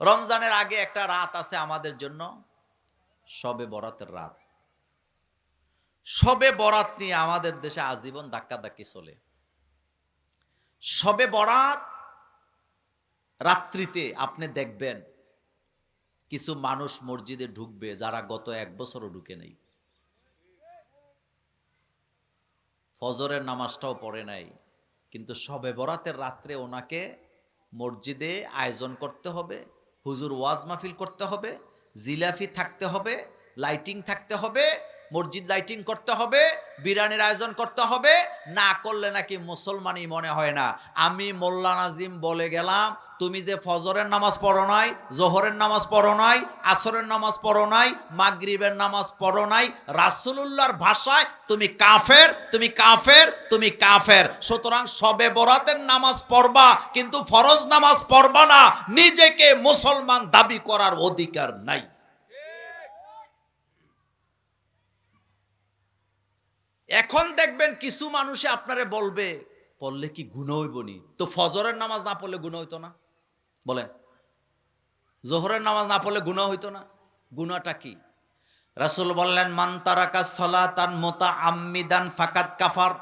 রমজানের আগে একটা রাত আছে আমাদের জন্য। সবে বরাতের রাত। সবে বরাত নিয়ে আমাদের দেশে আজীবন ধাক্কাধাক্কি চলে। সবে বরাত রাত্রিতে আপনি দেখবেন কিছু মানুষ মসজিদে ঢুকবে যারা গত এক বছরও ঢুকে নেই। ফজরের নামাজটাও পড়ে নাই। কিন্তু সবে বরাতের রাত্রে ওনাকে মসজিদে আয়োজন করতে হবে। হুজুর ওয়াজ মাহফিল করতে হবে, জিলাফি থাকতে হবে লাইটিং থাকতে হবে, মসজিদ লাইটিং করতে হবে বিরিয়ানির আয়োজন করতে হবে, না করলে নাকি মুসলমানই মনে হয় না। আমি মোল্লা নাজিম বলে গেলাম, তুমি যে ফজরের নামাজ পড়ো নাই, জোহরের নামাজ পড়ো নাই, আসরের নামাজ পড়ো নাই, মাগরিবের নামাজ পড়ো নাই, রাসুলুল্লাহর ভাষায় তুমি কাফের তুমি কাফের তুমি কাফের। সুতরাং সবে বরাতের নামাজ পড়বা, কিন্তু ফরজ নামাজ পড়বা না, নিজেকে মুসলমান দাবি করার অধিকার নাই। এখন দেখবেন কিছু মানুষে আপনারে বলবে, পড়লে কি গুণ হইবনি তো ফজরের নামাজ না পড়লে গুণ হইতো না? বলেন। জোহরের নামাজ না পড়লে গুণ হইতো না? গুণাটা কি? রাসূল বললেন, মান তারাকা সলাতান মোতা আম্মিদান ফাকাত কাফার।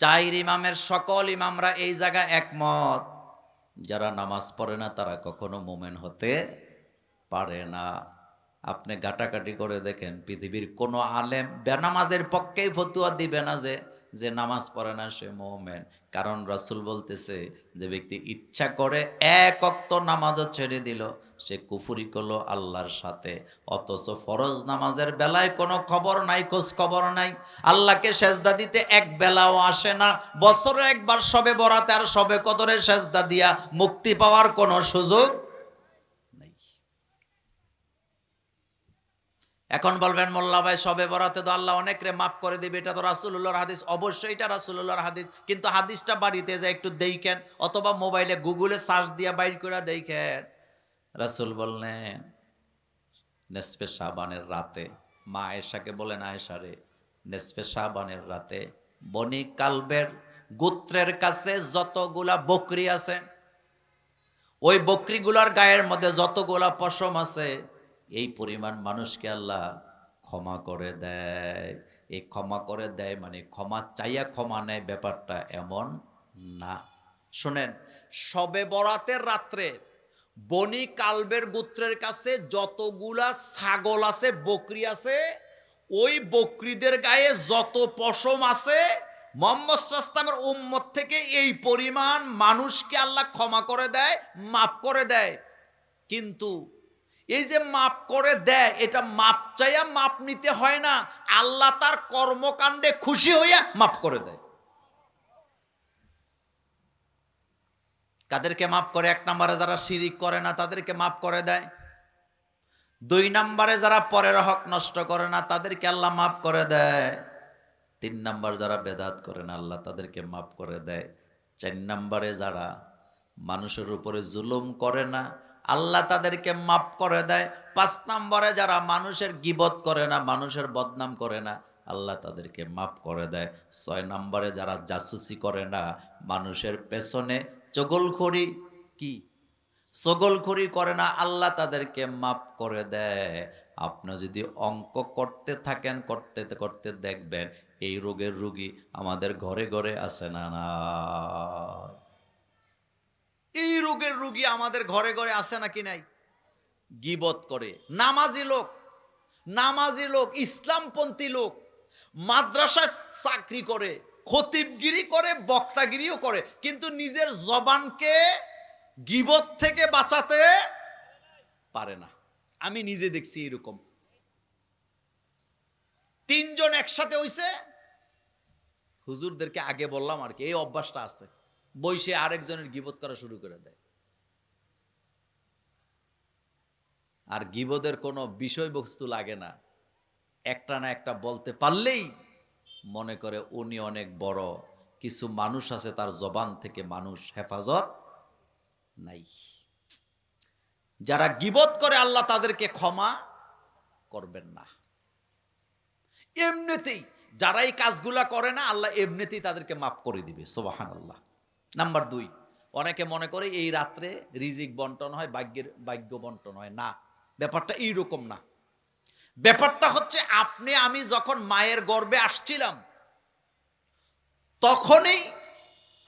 চাইর ইমামের সকল ইমামরা এই জায়গায় একমত। যারা নামাজ পড়ে না, তারা কখনো মোমেন হতে পারে না। আপনি গাটাকাটি করে দেখেন, পৃথিবীর কোনো আলেম বেনামাজের পক্ষেই ফতুয়া দিবে না যে যে নামাজ পড়ে না, সে মোমেন। কারণ রাসূল বলতেছে যে ব্যক্তি ইচ্ছা করে এক অক্ত নামাজও ছেড়ে দিল, সে কুফুরি করল আল্লাহর সাথে। অথচ ফরজ নামাজের বেলায় কোনো খবর নাই, খোঁজ খবর নাই। আল্লাহকে সেজদা দিতে এক বেলাও আসে না। বছরে একবার সবে বরাতে আর সবে কদরে সেজদা দিয়া মুক্তি পাওয়ার কোনো সুযোগ নেই এখন বলবেন, মোল্লা ভাই, সবে বরাতে তো আল্লাহ অনেক রে মাফ করে দিবে, এটা তো রাসুল্লাহর হাদিস। অবশ্যই এটা রাসুল্লাহর হাদিস, কিন্তু হাদিসটা বাড়িতে যায় একটু দেখেন, অথবা মোবাইলে গুগলে সার্চ দিয়া বাইর করে দেখেন। রাসুল বললেন নেসপে শাবানের রাতে, মা আয়েশাকে বলেন, আয়েশা রে নেসপে শাবানের রাতে বনি কালবের গোত্রের কাছে যতগুলা বকরি আছে, ওই বকরিগুলার গায়ের মধ্যে যতগুলা পশম আছে এই পরিমাণ মানুষকে আল্লাহ ক্ষমা করে দেয়। এই ক্ষমা করে দেয় মানে ক্ষমা চাইয়া ক্ষমা নেয় ব্যাপারটা এমন না। শোনেন, সবে বরাতের রাত্রে বনি কালবের গোত্রের কাছে যতগুলা ছাগল আছে, বকরি আছে, ওই বকরিদের গায়ে যত পশম আছে, মোহাম্মদ উম্মত থেকে এই পরিমাণ মানুষকে আল্লাহ ক্ষমা করে দেয়, মাফ করে দেয়। কিন্তু এই যে মাপ করে দেয়, এটা মাপ চাইয়া মাপ নিতে হয় না। আল্লাহ তার কর্মকাণ্ডে খুশি হইয়া মাপ করে দেয়। কাদেরকে মাফ করে? এক নম্বরে যারা শিরিক করে না, তাদেরকে মাফ করে দেয়। দুই নম্বরে যারা পরের হক নষ্ট করে না, তাদেরকে আল্লাহ মাফ করে দেয়। তিন নম্বর যারা বেদাত করে না, আল্লাহ তাদেরকে মাফ করে দেয়। চার নম্বরে যারা মানুষের উপরে জুলুম করে না আল্লাহ তাদেরকে মাফ করে দেয়। পাঁচ নম্বরে যারা মানুষের গিবত করে না, মানুষের বদনাম করে না, আল্লাহ তাদেরকে মাফ করে দেয়। ছয় নম্বরে যারা জাসুসি করে না, মানুষের পেছনে চগলখড়ি কি? চগলখড়ি করে না, আল্লাহ তাদেরকে মাফ করে দেয়। আপনি যদি অঙ্ক করতে থাকেন, করতে করতে দেখবেন, এই রোগের রুগী আমাদের ঘরে ঘরে আছে না না এই রোগের রুগী আমাদের ঘরে ঘরে আছে নাকি নাই? গিবত করে। নামাজি লোক নামাজি লোক, ইসলামপন্থী লোক, মাদ্রাসায় চাকরি করে, খতিবগিরি করে, বক্তাগিরিও করে, কিন্তু নিজের জবানকে গিবত থেকে বাঁচাতে পারে না। আমি নিজে দেখছি এরকম। তিনজন একসাথে হইছে। হুজুরদেরকে আগে বললাম আর কি, এই অভ্যাসটা আছে। বইসে আরেকজনের গিবত করা শুরু করে দেয়। আর গিবদের কোনো বিষয়বস্তু লাগে না। একটা না একটা বলতে পারলেই মনে করে উনি অনেক বড়, কিছু মানুষ আছে তার জবান থেকে মানুষ হেফাজত নাই। যারা গিবত করে আল্লাহ তাদেরকে ক্ষমা করবেন না। এমনিতেই যারা এই কাজগুলা করে না, আল্লাহ এমনিতেই তাদেরকে মাফ করে দিবে সোবাহান আল্লাহ নাম্বার দুই, অনেকে মনে করে এই রাত্রে রিজিক বন্টন হয়, ভাগ্যের ভাগ্য বন্টন হয়। না, ব্যাপারটা এইরকম না। ব্যাপারটা হচ্ছে আপনি, আমি যখন মায়ের গর্ভে আসছিলাম, তখনই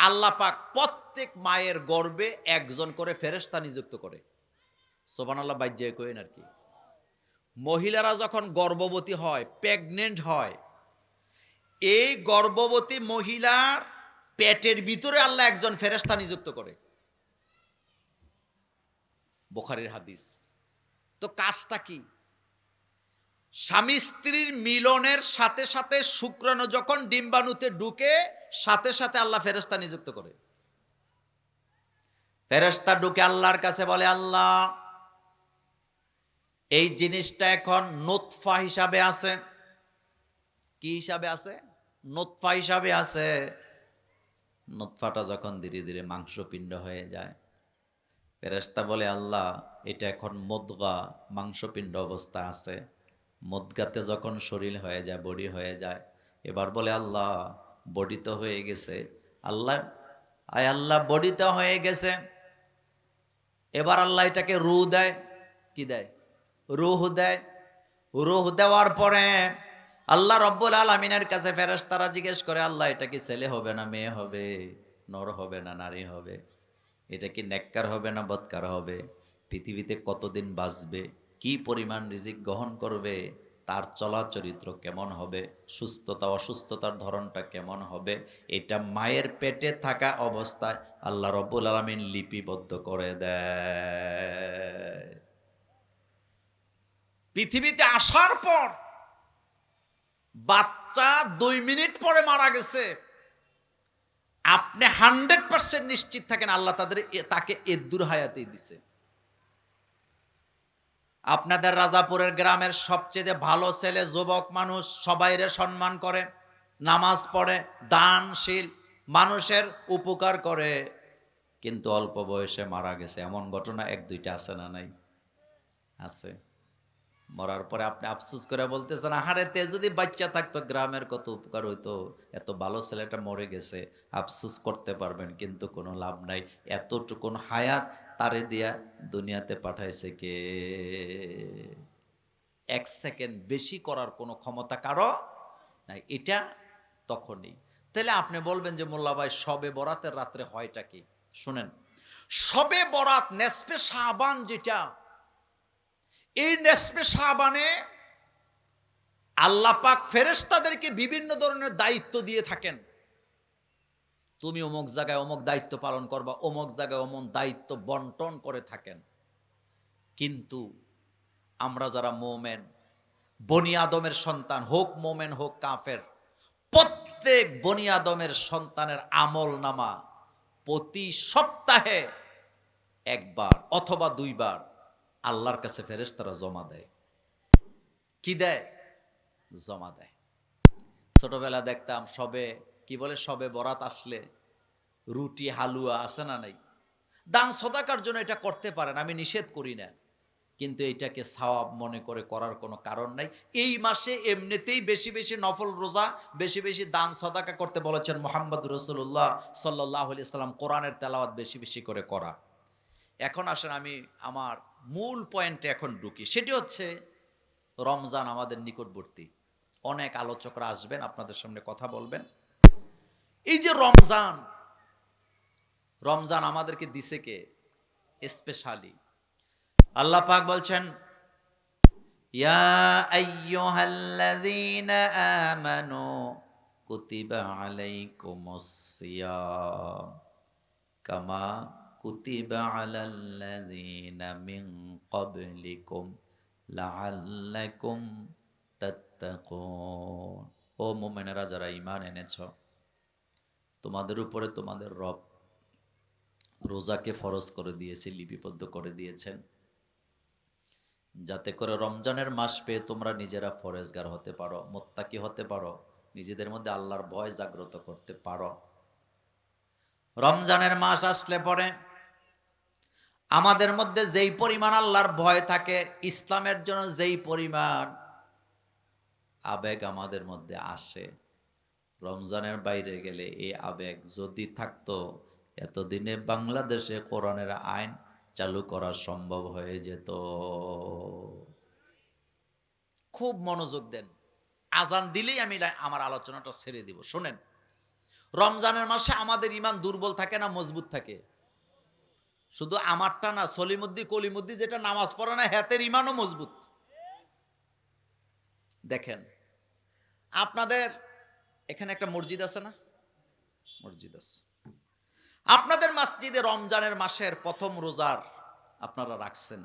আল্লাহ পাক প্রত্যেক মায়ের গর্ভে একজন করে ফেরেস্তা নিযুক্ত করে। সোবান আল্লাহ বাজ্যে কইন আর কি। মহিলারা যখন গর্ভবতী হয় প্রেগনেন্ট হয়, এই গর্ভবতী মহিলার পেটের ভিতরে আল্লাহ একজন ফেরেশতা নিযুক্ত করে। বোখারির হাদিস। তো কাজটা কি? স্বামী স্ত্রীর মিলনের সাথে সাথে শুক্রাণু যখন ডিম্বাণুতে ঢুকে, সাথে সাথে আল্লাহ ফেরেশতা নিযুক্ত করে। ফেরেশতা ঢুকে আল্লাহর কাছে বলে, আল্লাহ, এই জিনিসটা এখন নোৎফা হিসাবে আছে। কি হিসাবে আছে? নোৎফা হিসাবে আছে নোৎফাটা যখন ধীরে ধীরে মাংসপিণ্ড হয়ে যায়। ফেরেশতা বলে, আল্লাহ, এটা এখন মদগা, মাংসপিণ্ড অবস্থা আছে। মদগাতে যখন শরীর হয়ে যায়, বডি হয়ে যায়, এবার বলে, আল্লাহ, বডি তো হয়ে গেছে। আল্লাহ, আয় আল্লাহ, বডি তো হয়ে গেছে। এবার আল্লাহ এটাকে রু দেয়। কি দেয়? রুহ দেয়। রুহ দেওয়ার পরে আল্লাহ রব্বুল আলমিনের কাছে ফেরেস তারা জিজ্ঞেস করে, আল্লাহ, এটা কি ছেলে হবে না মেয়ে হবে? নর হবে না নারী হবে? এটা কি নেককার হবে না বৎকার হবে? পৃথিবীতে কতদিন বাঁচবে? কি পরিমাণ রিজিক গ্রহণ করবে? তার চলাচরিত্র কেমন হবে? সুস্থতা, অসুস্থতার ধরনটা কেমন হবে? এটা মায়ের পেটে থাকা অবস্থায় আল্লাহ রব্বুল আলমিন লিপিবদ্ধ করে দেয়। পৃথিবীতে আসার পর বাচ্চা দুই মিনিট পরে মারা গেছে। আপনি হান্ড্রেড পার্সেন্ট নিশ্চিত থাকেন আল্লাহ তাদের তাকে এদ্দুর হায়াতেই দিছে। আপনাদের রাজাপুরের গ্রামের সবচেয়ে ভালো ছেলে, যুবক মানুষ, সবাইরে সম্মান করে, নামাজ পড়ে, দানশীল, মানুষের উপকার করে। কিন্তু অল্প বয়সে মারা গেছে। এমন ঘটনা এক দুইটা আছে না নাই? আছে। মরার পরে আপনি আফসোস করে বলতেছেন, আহারে, তে যদি বাচ্চা থাকতো, গ্রামের কত উপকার হইতো? এত ভালো ছেলেটা মরে গেছে, আফসোস করতে পারবেন, কিন্তু কোনো লাভ নাই। এতটুকুন হায়াত তারে দিয়া দুনিয়াতে পাঠাইছে কে? এক সেকেন্ড বেশি করার কোনো ক্ষমতা কারও নাই, এটা তখনই। তাহলে আপনি বলবেন যে, মোল্লা ভাই, সবে বরাতের রাত্রে হয়টা কি? শুনেন, সবে বরাত নেসপে সাবান যেটা এই নেসপে সাবানে আল্লাহ পাক ফেরেশতাদেরকে বিভিন্ন ধরনের দায়িত্ব দিয়ে থাকেন। তুমি অমুক জায়গায় অমুক দায়িত্ব পালন করবা, অমুক জায়গায় অমুক দায়িত্ব বন্টন করে থাকেন। কিন্তু আমরা যারা মোমেন, বনি আদমের সন্তান হোক মোমেন হোক কাফের, প্রত্যেক বনি আদমের সন্তানের আমল নামা প্রতি সপ্তাহে একবার অথবা দুইবার আল্লাহর কাছে ফেরেশতারা জমা দেয়। কি দেয়? জমা দেয়। ছোটবেলা দেখতাম সবে, কি বলে, সবে বরাত আসলে রুটি, হালুয়া আছে না নাই? দান সদাকার জন্য এটা করতে পারেন, আমি নিষেধ করি না। কিন্তু এইটাকে সওয়াব মনে করে করার কোনো কারণ নাই। এই মাসে এমনিতেই বেশি বেশি নফল রোজা, বেশি বেশি দান সদাকা করতে বলেছেন মোহাম্মদ রসুল্লাহ সাল্লাহ সাল্লাম কোরআনের তেলাওয়াত বেশি বেশি করে করা। এখন আসেন আমি আমার মূল পয়েন্টে এখন ঢুকি। সেটি হচ্ছে রমজান আমাদের নিকটবর্তী। অনেক আলোচকরা আসবেন, আপনাদের সামনে কথা বলবেন। এই যে রমজান রমজান আমাদেরকে দিছে কে? স্পেশালি আল্লাহ পাক বলছেন, ইয়া কুতিবা আলাইকুমুস কামা কুতিবা আলাল্লাযীনা মিন ক্বাবলিকুম লাআল্লাকুম তাত্তাকুন ও মুমিনেরা, যারা ঈমান এনেছ, তোমাদের উপরে তোমাদের রব রোজাকে ফরজ করে দিয়েছে, লিপিবদ্ধ করে দিয়েছেন। যাতে করে রমজানের মাস পেয়ে তোমরা নিজেরা ফরেজগার হতে পারো, মোত্তাকি হতে পারো, নিজেদের মধ্যে আল্লাহর ভয় জাগ্রত করতে পারো। রমজানের মাস আসলে পরে আমাদের মধ্যে যেই পরিমাণ আল্লাহর ভয় থাকে, ইসলামের জন্য যেই পরিমাণ আবেগ আমাদের মধ্যে আসে, রমজানের বাইরে গেলে এই আবেগ যদি থাকতো, এতদিনে বাংলাদেশে কোরআনের আইন চালু করা সম্ভব হয়ে যেত। খুব মনোযোগ দেন। আজান দিলেই আমি আমার আলোচনাটা ছেড়ে দিব। শোনেন, রমজানের মাসে আমাদের ইমান দুর্বল থাকে না মজবুত থাকে? শুধু আমারটা না, সলিমুদ্দি, কলিমুদ্দি যেটা নামাজ পড়ে না, হাতের ইমানও মজবুত। দেখেন, আপনাদের এখানে একটা মসজিদ আছে না? মসজিদ আছে। আপনাদের মসজিদে রমজানের মাসের প্রথম রোজার আপনারা রাখছেন।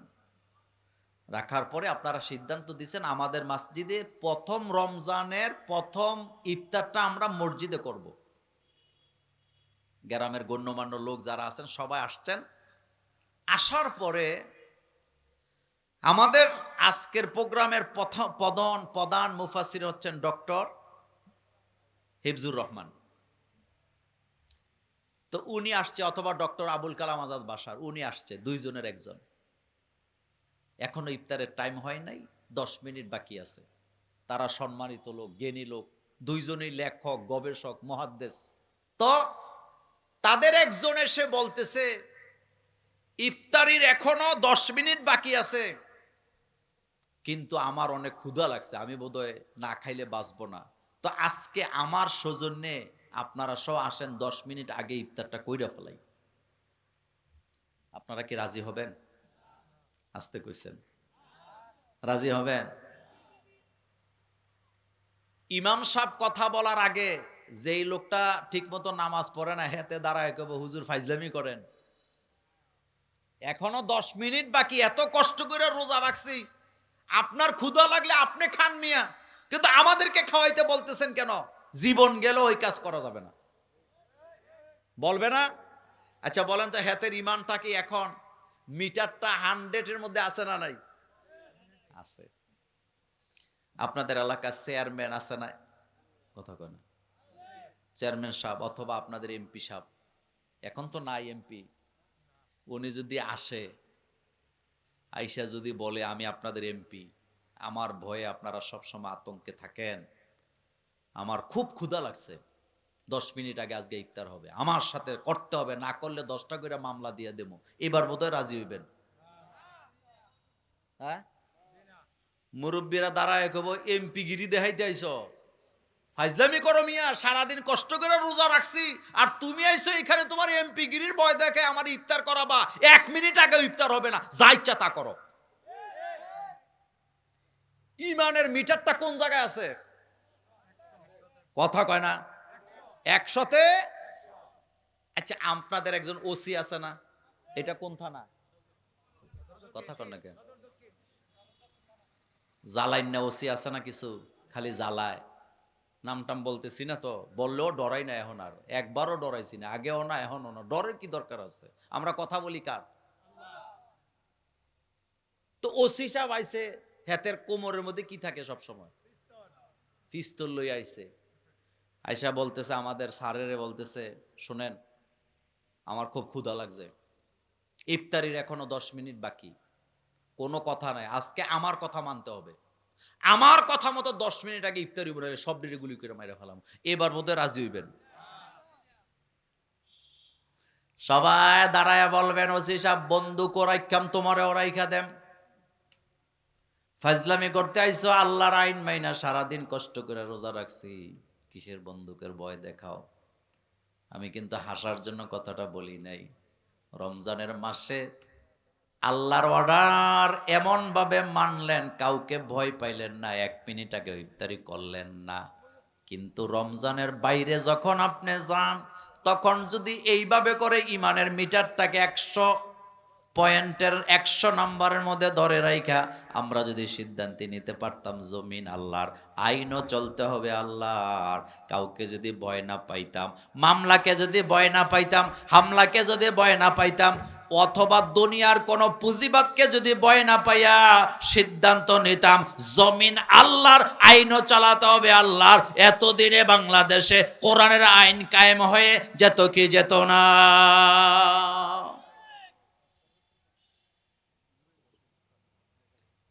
রাখার পরে আপনারা সিদ্ধান্ত দিচ্ছেন আমাদের মসজিদে প্রথম রমজানের প্রথম ইফতারটা আমরা মসজিদে করব। গ্রামের গণ্যমান্য লোক যারা আছেন, সবাই আসছেন। আসার পরে আমাদের আজকের প্রোগ্রামের প্রধান প্রধান মুফাসির হচ্ছেন ডক্টর হিফজুর রহমান। তো উনি আসছে অথবা ডক্টর আবুল কালাম আজাদ বাসার, উনি আসছে, দুইজনের একজন। এখনও ইফতারের টাইম হয় নাই, দশ মিনিট বাকি আছে। তারা সম্মানিত লোক, জ্ঞানী লোক, দুইজনই লেখক, গবেষক, মহাদ্দেশ। তো তাদের একজন এসে বলতেছে ইফতারির এখনও দশ মিনিট বাকি আছে। কিন্তু আমার অনেক ক্ষুধা লাগছে, আমি বোধহয় না খাইলে বাঁচবো না। তো আজকে আমার সৌজন্যে আপনারা সব আসেন দশ মিনিট আগে ইফতারটা কইরা ফেলাই। আপনারা কি রাজি হবেন? আসতে কইছেন। রাজি হবেন? ইমাম সাহেব কথা বলার আগে যেই লোকটা ঠিকমতো নামাজ পড়ে না হেতে দাঁড়ায় কব হুজুর ফাইজলামি করেন। এখনও দশ মিনিট বাকি, এত কষ্ট করে রোজা রাখছি। আপনার ক্ষুধা লাগলে আপনি খান মিয়া। কিন্তু আমাদেরকে খাওয়াইতে বলতেছেন কেন? জীবন গেল ওই কাজ করা যাবে না। বলবে না? আচ্ছা বলেন তো হেতের ইমানটা কি এখন? মিটারটা হান্ড্রেডের মধ্যে আছে না নাই? আছে। আপনাদের এলাকার চেয়ারম্যান আছে না? কথা কয় না। চেয়ারম্যান সাহেব অথবা আপনাদের এমপি সাহেব। এখন তো নাই এমপি উনি যদি আসে, আইসা যদি বলে, আমি আপনাদের এমপি আমার ভয়ে আপনারা সবসময় আতঙ্কে থাকেন। আমার খুব ক্ষুধা লাগছে। দশ মিনিট আগে আজকে ইফতার হবে। আমার সাথে করতে হবে, না করলে দশটা করে মামলা দিয়ে দেবো। এবার বোধহয় রাজি হইবেন। হ্যাঁ? মুরব্বীরা দাঁড়ায় কব এমপি গিরি দেখাইতে আইস। ফাইজলামি করো মিয়া, সারাদিন কষ্ট করে রোজা রাখছি। আর তুমি আইছো এখানে তোমার এমপি গিরির ভয় দেখে আমার ইফতার করাবা। এক মিনিট আগে ইফতার হবে না, যা ইচ্ছা তা করো। ইমানের মিটারটা কোন জায়গায় আছে? কথা কয় না। একশতে? আচ্ছা আপনাদের একজন ওসি আছে না? এটা কোন থানা? কথা কন না কেন। জ্বালাইন না ওসি আছে না কিছু? খালি জ্বালায়। নাম টাম বলতেছি না তো, বললেও ডরাই না এখন আর। একবারও ডরাইছি না, আগেও না, এখনও না। ডরের কি দরকার আছে? আমরা কথা বলি কার? তো ওসি সাহেব আইছে, হাতের কোমরের মধ্যে কি থাকে সব সময় পিস্তল লই আইছে। আয়সা বলতেছে, আমাদের স্যারেরে বলতেছে, শোনেন, আমার খুব ক্ষুধা লাগছে। ইফতারির এখনও দশ মিনিট বাকি। কোনো কথা নাই। আজকে আমার কথা মানতে হবে। আমার কথা মতো দশ মিনিট আগে ইফতারি বলে সব ডিরে গুলি করে মেরে ফেলাম। এবার বোধহয় রাজি হইবেন। সবাই দাঁড়ায় বলবেন, ওসি সাহেব, বন্দুক ওরাইকাম তোমারে ওরাইখা দেম ফাজলামি করতে আইছো, আল্লাহর আইন মাইনা সারাদিন কষ্ট করে রোজা রাখছি। কিসের বন্দুকের ভয় দেখাও? আমি কিন্তু হাসার জন্য কথাটা বলি নাই। রমজানের মাসে আল্লাহর অর্ডার এমনভাবে মানলেন, কাউকে ভয় পাইলেন না, এক মিনিট আগে ইফতারি করলেন না। কিন্তু রমজানের বাইরে যখন আপনি যান, তখন যদি এইভাবে করে ইমানের মিটারটাকে একশো পয়েন্টের একশো নম্বরের মধ্যে ধরে রাইখা, আমরা যদি সিদ্ধান্তে নিতে পারতাম জমিন আল্লাহর, আইনও চলতে হবে আল্লাহর। কাউকে যদি ভয় না পাইতাম, মামলাকে যদি ভয় না পাইতাম, হামলাকে যদি ভয় না পাইতাম অথবা দুনিয়ার কোন পুঁজিবাদকে যদি বয় না পাইয়া সিদ্ধান্ত নিতাম, জমিন আল্লাহর আইনও চালাতে হবে আল্লাহর। এতদিনে বাংলাদেশে কোরআনের আইন কায়েম হয়ে যেত কি যেত না।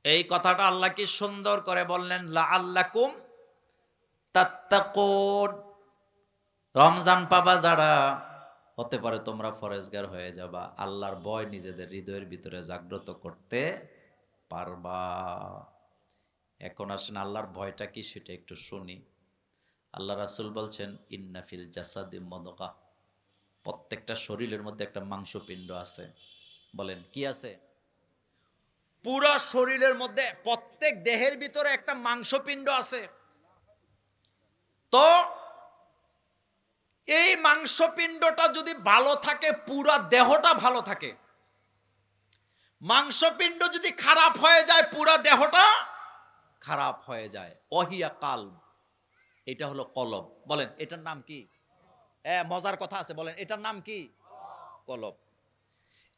এই কথাটা আল্লাহ কি সুন্দর করে বললেন লা আল্লাকুম তাত্তাকুন। রমজান পাবা যারা হতে পারে তোমরা ফরেজগার হয়ে যাবা, আল্লাহর ভয় নিজেদের হৃদয়ের ভিতরে জাগ্রত করতে পারবা। এখন আসেন আল্লাহর ভয়টা কি সেটা একটু শুনি। আল্লাহ রাসুল বলছেন ইন্নাফিল জাসাদি মদকা প্রত্যেকটা শরীরের মধ্যে একটা মাংস মাংসপিণ্ড আছে। বলেন, কি আছে? পুরা শরীরের মধ্যে প্রত্যেক দেহের ভিতরে একটা মাংস মাংসপিণ্ড আছে। তো এই মাংসপিণ্ডটা যদি ভালো থাকে, পুরা দেহটা ভালো থাকে। মাংসপিণ্ড যদি খারাপ হয়ে যায়, পুরা দেহটা খারাপ হয়ে যায়। অহিয়া কাল এটা হলো কলব। বলেন, এটার নাম কি? হ্যাঁ মজার কথা আছে, বলেন, এটার নাম কি? কলব।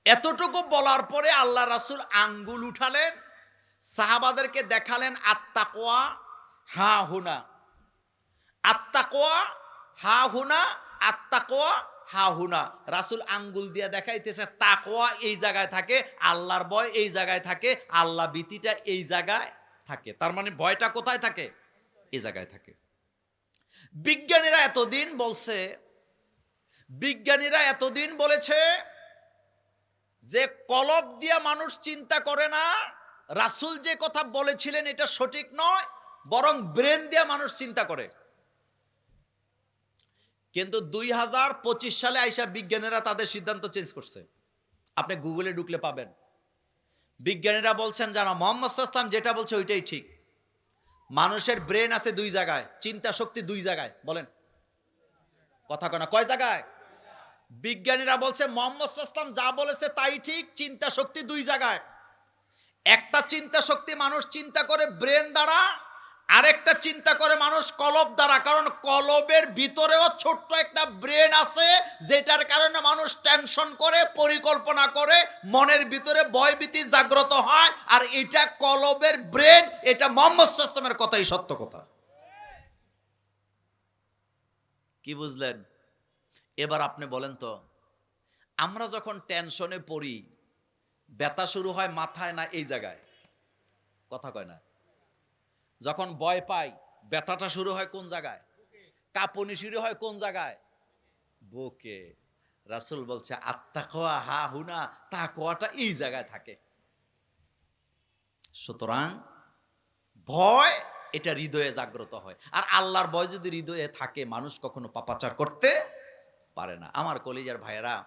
এতটুকু বলার পরে আল্লাহ রাসুল আঙ্গুল উঠালেন, সাহাবাদেরকে দেখালেন আত্মা আত্মাকোয়া হা হুনা। আত্মাকোয়া হা হুনা আত্মাকোয়া হা হুনা। রাসুল আঙ্গুল দিয়ে দেখাইতেছে, তাকোয়া এই জায়গায় থাকে, আল্লাহর ভয় এই জায়গায় থাকে, আল্লাহ ভীতিটা এই জায়গায় থাকে। তার মানে ভয়টা কোথায় থাকে? এই জায়গায় থাকে। বিজ্ঞানীরা এতদিন বলছে, বিজ্ঞানীরা এতদিন বলেছে যে কলব দিয়া মানুষ চিন্তা করে না, রাসুল যে কথা বলেছিলেন এটা সঠিক নয়, বরং ব্রেন দিয়া মানুষ চিন্তা করে। কিন্তু দুই হাজার পঁচিশ সালে আইসা বিজ্ঞানীরা তাদের সিদ্ধান্ত চেঞ্জ করছে। আপনি গুগলে ঢুকলে পাবেন। বিজ্ঞানীরা বলছেন, জানা, মোহাম্মদ ইসলাম যেটা বলছে ওইটাই ঠিক। মানুষের ব্রেন আছে দুই জায়গায়, চিন্তা শক্তি দুই জায়গায়। বলেন। কথা কনা কয় জায়গায়? বিজ্ঞানীরা বলছে, মোহাম্মদ ইসলাম যা বলেছে তাই ঠিক, চিন্তা শক্তি দুই জায়গায়। একটা চিন্তা শক্তি মানুষ চিন্তা করে ব্রেন দ্বারা আরেকটা চিন্তা করে মানুষ কলব দ্বারা, কারণ কলবের ভিতরেও ছোট্ট একটা ব্রেন আছে, যেটার কারণে মানুষ টেনশন করে, পরিকল্পনা করে, মনের ভিতরে ভয়ভীতি জাগ্রত হয়, আর এটা কলবের ব্রেন, এটা মোহাম্মদ ইসলামের কথাই সত্য কথা। কি বুঝলেন? এবার আপনি বলেন তো, আমরা যখন টেনশনে পড়ি, ব্যথা শুরু হয় মাথায় না এই জায়গায়? কথা কয় না। যখন ভয় পাই, ব্যথাটা শুরু হয় কোন জায়গায়? কাঁপুনি শুরু হয় কোন জায়গায়? বুকে। রাসুল বলছে, আত্মা কোয়া, হা হুনা তা কোয়াটা এই জায়গায় থাকে। সুতরাং ভয়, এটা হৃদয়ে জাগ্রত হয়। আর আল্লাহর ভয় যদি হৃদয়ে থাকে, মানুষ কখনো পাপাচার করতে পারে না। আমার কলিজার ভাইয়েরা